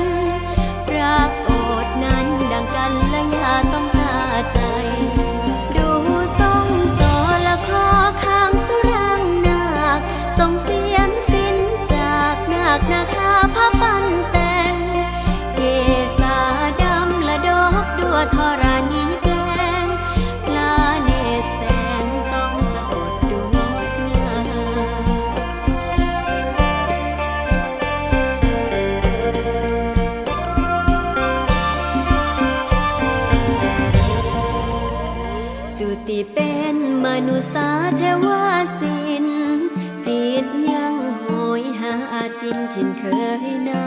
นพระโอษนันดังกันและยาต้องกาใจ ดูทรงโสละพอข้างสุรังนาคทงเสียนสิ้นจากนาคนาค จุติเป็นมนุษาเทวาสิน จิตยังโหยหาจินถิ่นเคยเนา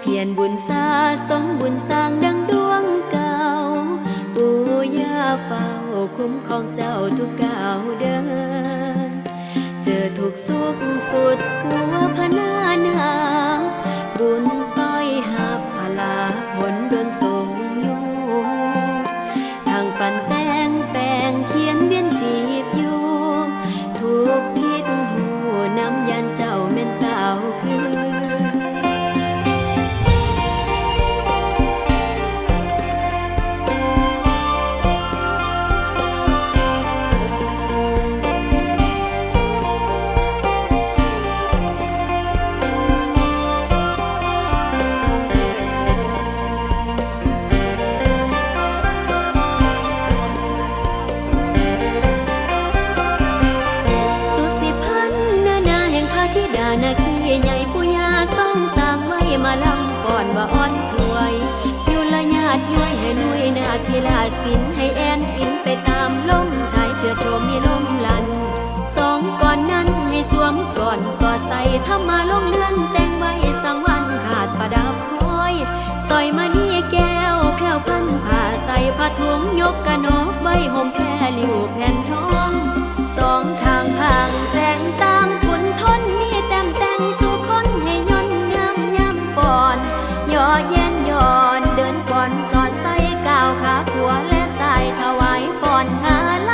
เพียรบุญสาสมบุญสร้างดังดวงเก่า ปู่ย่าเฝ้าคุ้มของเจ้าทุกก้าวเดิน เจอทุกสุขสุดหัวำก่อนว่าอ่อนรวยอยู่ละญาติย้วยให้นุยนากีฬาสินให้แอนอินไปตามลมชายเจือโชมมีลมลัน สองก่อนนั้นให้สวมก่อนสอดใส่ทำมาลงเลื่อนแต่งไว้สังวันขาดประดับพลอยสอยมานี่แก้วแพรวพันผ้าใส่ผ้าถุงยกกระนกใบห่มแพรลิวแผ่นทอง สองข้างห่างแสงตาม เย็นย่อนเดินก่อนสอดใส่ก้าวขาขัวและสายถวายฟอนหาลำ